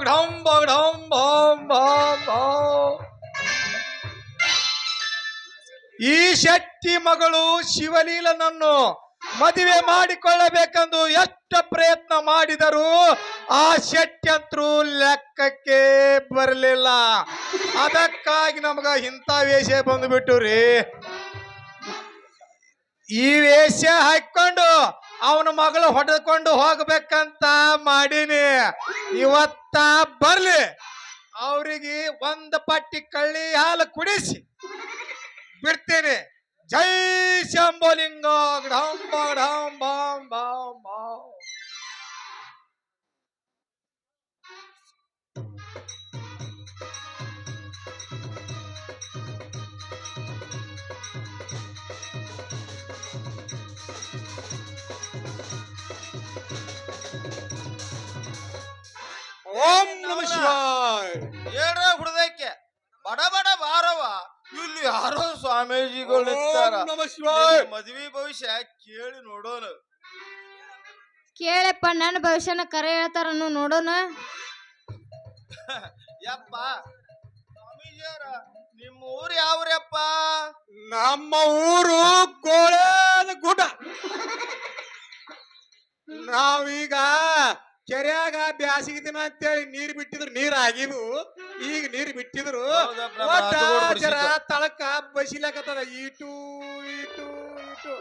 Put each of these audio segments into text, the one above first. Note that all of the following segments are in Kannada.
ಢಂ ಢಂ ಭಂ. ಈ ಶೆಟ್ಟಿ ಮಗಳು ಶಿವಲೀಲನನ್ನು ಮದುವೆ ಮಾಡಿಕೊಳ್ಳಬೇಕೆಂದು ಎಷ್ಟು ಪ್ರಯತ್ನ ಮಾಡಿದರೂ ಆ ಶೆಟ್ಟಿ ಅಂತರೂ ಲೆಕ್ಕಕ್ಕೆ ಬರಲಿಲ್ಲ ಅದಕ್ಕಾಗಿ ನಮಗ ಇಂಥ ವೇಷ ಬಂದ್ಬಿಟ್ಟು ರೀ ಈ ವೇಷ ಹಾಕೊಂಡು ಅವನ ಮಗಳು ಹೊಡೆದುಕೊಂಡು ಹೋಗ್ಬೇಕಂತ ಮಾಡೀನಿ. ಇವತ್ತ ಬರ್ಲಿ. ಅವರಿಗೆ ಒಂದು ಪಟ್ಟಿ ಕಳ್ಳಿ ಹಾಲು ಕುಡಿಸಿ. ಬಿಡ್ತೇನೆ. ಜೈ ಶಂಭುಲಿಂಗ. ಓಂ ನಮ ಶಿವಾಯ. ಏನ್ರ ಹುಡುದಕ್ಕೆ ಬಡ ಬಡ ಬಾರವ ಇಲ್ಲಿ ಯಾರೋ ಸ್ವಾಮೀಜಿಗಳು ನಮ ಶಿವಾಯ. ಮದ್ವಿ ಭವಿಷ್ಯ ಕೇಳಿ ನೋಡೋಣ. ಕೇಳಪ್ಪ ನನ್ನ ಭವಿಷ್ಯನ ಕರೆ ಹೇಳ್ತಾರನ್ನು ನೋಡೋಣ. ಯಪ್ಪ ಸ್ವಾಮೀಜಿಯವ್ರ ನಿಮ್ಮ ಊರು ಯಾವ್ರಪ್ಪ? ನಮ್ಮ ಊರು ಗೋಳದ ಗುಡ್ಡ ನಾವೀಗ ಕೆರೆಯಾಗ ಬ್ಯಾಸಿಗೆ ದಿನ ಅಂತೇಳಿ ನೀರ್ ಬಿಟ್ಟಿದ್ರು ನೀರ್ ಆಗಿದ್ವು ಈಗ ನೀರ್ ಬಿಟ್ಟಿದ್ರು. ಹೌದಪ್ಪ, ಜರ. ತಳಕ ಬಸಿಲಕತ್ತದ. ಈಟು ಈಟು ಈಟು.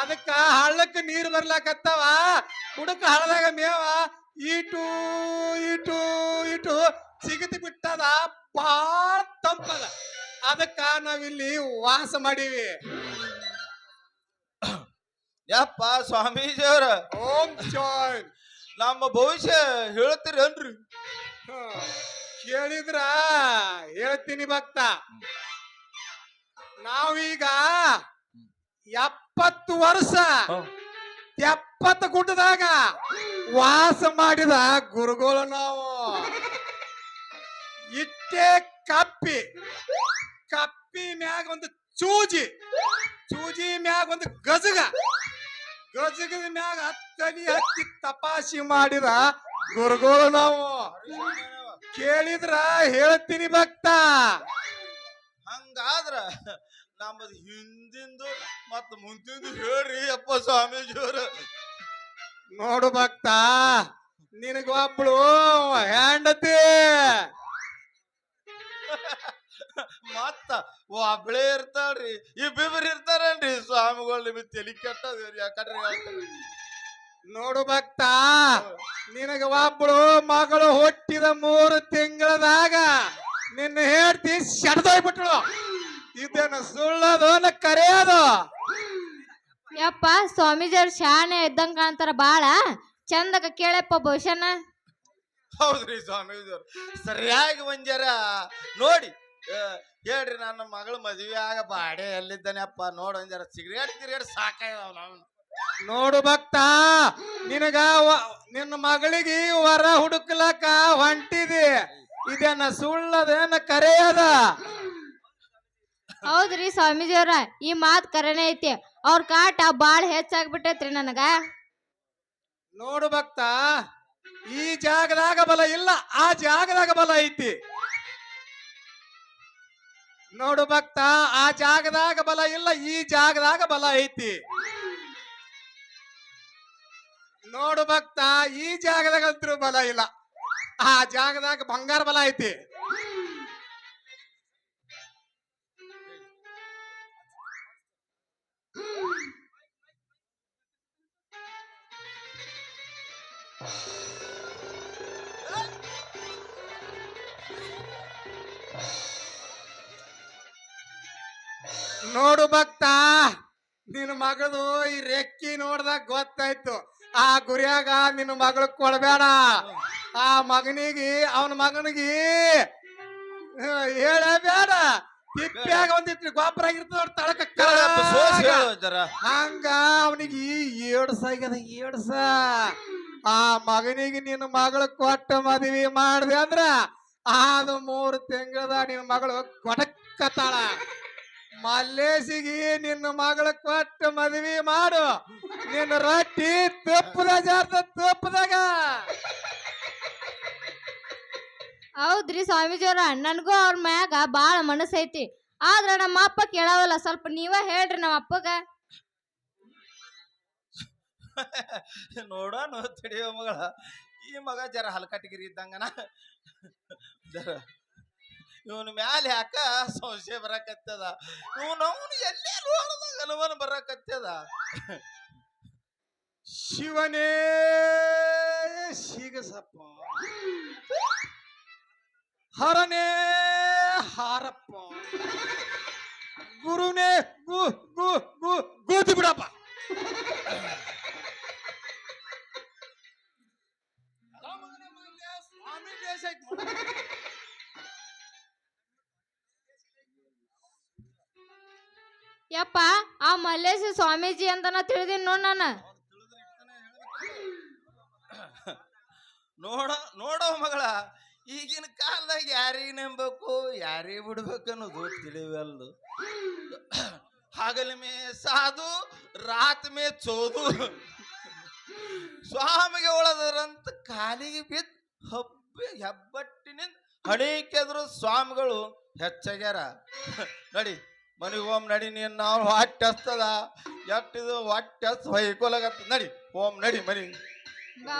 ಅದಕ್ಕ ಹಳ್ಳಕ್ಕೆ ನೀರ್ ಬರ್ಲಾಕತ್ತಾವ. ಹುಡುಕ ಹಳ್ಳದಾಗ ಮೇವ. ಈಟು ಈಟು ಈಟು. ಸಿಗತ್ ಬಿಟ್ಟದ. ಬಾಳ ತಂಪದ. ಅದಕ್ಕ ನಾವಿಲ್ಲಿ ವಾಸ ಮಾಡೀವಿ. ಯಪ್ಪ ಸ್ವಾಮೀಜಿಯವ್ರ. ಓಂ ಜಾಯ್ ನಮ್ಮ ಭವಿಷ್ಯ ಹೇಳ್ತೀರೇನ್ರಿ ಕೇಳಿದ್ರ ಹೇಳ್ತೀನಿ ಭಕ್ತ. ನಾವೀಗ ಎಪ್ಪತ್ತು ವರ್ಷ ಎಪ್ಪತ್ತು ಗುಡ್ಡದಾಗ ವಾಸ ಮಾಡಿದ ಗುರುಗಳು ನಾವು. ಇಟ್ಟೆ ಕಪ್ಪಿ ಕಪ್ಪಿ ಮ್ಯಾಗ ಒಂದು ಚೂಜಿ ಚೂಜಿ ಮ್ಯಾಗ ಒಂದು ಗಜಗ. ಗಜಗದ ಮ್ಯಾಗ ಹತ್ತನಿ ಹತ್ತಿ ತಪಾಸಿ ಮಾಡಿದ ಗುರುಗಳು ನಾವು. ಕೇಳಿದ್ರ ಹೇಳ್ತೀನಿ ಭಕ್ತ. ಹಂಗಾದ್ರ ನಮ್ಮದು ಹಿಂದಿಂದು ಮತ್ತ ಮುಂದಿಂದು ಹೇಳ್ರಿ ಅಪ್ಪ ಸ್ವಾಮೀಜಿಯವರು. ನೋಡು ಭಕ್ತ ನಿನಗ ತಲಿ ಕೆಟ್ಟದ ಯಾಕಂದ್ರೆ. ನೋಡು ಭಕ್ತ ನಿನಗ ಒಬ್ಬಳು ಮಗಳು ಹುಟ್ಟಿದ ಮೂರು ತಿಂಗಳದಾಗ ನಿನ್ನ ಹೇಳ್ತಿ ಶಡ್ದೋಯ್ಬಿಟ್ಳು. ಇದೇನು ಸುಳ್ಳದು ಕರೆಯೋದು? ಯಪ್ಪ ಸ್ವಾಮೀಜಿಯವ್ರ ಶಾಣೆ ಇದ್ದಂಗ ಕಾಣ್ತಾರ ಬಾಳ. ಚಂದಕ ಕೇಳಪ್ಪ ಭವಿಷ್ಯನ. ಹೌದ್ರಿ ಸ್ವಾಮೀಜಿಯವ್ರು. ಸರಿಯಾಗಿ ಒಂಜರ ನೋಡಿ ಹೇಳ್ರಿ ನನ್ನ ಮಗಳು ಮದುವೆ ಆಗ ಬಾಡೆ ಎಲ್ಲಿದ್ದಾನೆ ಅಪ್ಪ ನೋಡು ಅಂಜಾರ ಸಿಗರೇಟ್ ಗಿರೇಟ್ ಸಾಕಾಯವ ನಾವು ನೋಡು ಭಕ್ತ ನಿನಗ ನಿನ್ನ ಮಗಳಿಗೆ ವರ ಹುಡುಕ್ಲಕ್ಕ ಹೊಂಟಿದಿ. ಇದನ್ನ ಸುಳ್ಳದೇನ ಕರೆಯದ? ಹೌದ್ರಿ ಸ್ವಾಮೀಜಿಯವ್ರ ಈ ಮಾತ್ ಕರೆನೇ ಐತಿ. ಅವ್ರ ಕಾಟ ಬಾಳ ಹೆಚ್ಚಾಗ್ಬಿಟ್ಟೈತ್ರಿ ನನಗ. ನೋಡು ಭಕ್ತ ಈ ಜಾಗದಾಗ ಬಲ ಇಲ್ಲ ಆ ಜಾಗದಾಗ ಬಲ ಐತಿ. ನೋಡು ಭಕ್ತ, ಆ ಜಾಗದಾಗ ಬಲ ಇಲ್ಲ, ಈ ಜಾಗದಾಗ ಬಲ ಐತಿ. ನೋಡು ಭಕ್ತ, ಈ ಜಾಗದಾಗ ಬಲ ಇಲ್ಲ. ಆ ಜಾಗದಾಗ ಬಂಗಾರ ಬಲ ಐತಿ. ನೋಡು ಭಕ್ತ ನಿನ್ನ ಮಗದು ಈ ರೆಕ್ಕಿ ನೋಡ್ದಾಗ ಗೊತ್ತಾಯ್ತು. ಆ ಗುರಿಯಾಗ ನಿನ್ನ ಮಗಳು ಕೊಡಬೇಡ. ಆ ಮಗನಿಗೆ ಅವನ ಮಗನಿಗೆ ಹೇಳಬೇಡ ತಿಪ್ಪ್ಯಾಗ ಒಂದಿಟ್ಟು ಗೊಬ್ಬರ ಆಗಿರ್ತದ ತಳಕ. ಹಂಗ ಅವನಿಗೆ ಏಡ್ಸ ಆಗ್ಯದ ಏಡ್ಸ. ಆ ಮಗನಿಗೆ ನಿನ್ನ ಮಗಳು ಕೊಟ್ಟ ಮದುವೆ ಮಾಡಿದೆ ಅಂದ್ರ ಅದು ಮೂರು ತಿಂಗಳದ ನಿನ್ನ ಮಗಳು ಕೊಡಕ್ಕತ್ತಾಳ. ಮಲ್ಲೇಸಿಗೆ ನಿನ್ನ ಮಗಳ ಕೊಟ್ಟು ಮದುವೆ ಮಾಡು. ನಿನ್ನ ರೊಟ್ಟಿ ತುಪ್ಪದ ಜಾತ ತುಪ್ಪದಾಗ. ಹೌದ್ರಿ ಸ್ವಾಮೀಜಿಯವ್ರ ನನ್ಗೂ ಅವ್ರ ಮ್ಯಾಗ ಬಾಳ ಮನಸ್ಸೈತಿ. ಆದ್ರ ನಮ್ಮ ಅಪ್ಪ ಕೇಳವಲ್ಲ ಸ್ವಲ್ಪ ನೀವ ಹೇಳ್ರಿ ನಮ್ಮ ಅಪ್ಪಗ. ನೋಡೋಣ ತಡಿಯೋ ಮಗಳ. ಈ ಮಗ ಜರ ಹಲ್ಕಟ್ಟಿಗಿರಿ ಇದ್ದಂಗನ. ಜರ ಇವನ ಮ್ಯಾಲೆ ಹಾಕ ಸಂಶಯ ಬರಕತ್ತದ? ಇವನು ಅವನು ಎಲ್ಲೇ ನೋಡಿದಾಗ ಅನುಮಾನ ಬರಕತ್ತದ? ಶಿವನೇ ಶಿಗಸಪ್ಪ ಹರನೇ ಹಾರಪ್ಪ. ಗುರುನೇ ಗು ಗು ಗು ಗೂತಿ ಬಿಡಪ್ಪ. ಯಪ್ಪ ಆ ಮಲ್ಲೇಶ ಸ್ವಾಮೀಜಿ ಅಂತ ನಾ ತಿಳಿದೀನಿ ನೋಡ್ ನಾನು. ನೋಡ, ನೋಡೋ ಮಗಳ, ಈಗಿನ ಕಾಲದಾಗ ಯಾರಿಗೆ ನೆಂಬಬೇಕು ಯಾರಿಗೆ ಬಿಡ್ಬೇಕು ಅನ್ನೋದು ತಿಳಿವಲ್ದು. ಹಗಲ ಮೇ ಸಾಧು ರಾತ್ ಮೇ ಚೋದು. ಸ್ವಾಮಿಗೆ ಒಳದರಂತ ಕಾಲಿಗೆ ಬಿದ್ದ ಹಬ್ಬ, ಹೆಬ್ಬಟ್ಟಿನಿಂದ ಹಣಿಕೆದ್ರು ಸ್ವಾಮಿಗಳು ಹೆಚ್ಚಾಗ್ಯಾರ. ನಡಿ. ಮನೆಗೆ ಓಮ್ ನಡಿ ನೀನ್ ನಾವು ಹೊಟ್ಟೆ ಹಸ್ತದ ಎಟ್ಟಿದು ಹೊಟ್ಟೆ ಹಸ್ ಹೊಯ್ಕೊಲಾಗತ್ತ ನಡಿ ಓಮ್ ನಡಿ ಮನೆಗೆ ಬಾ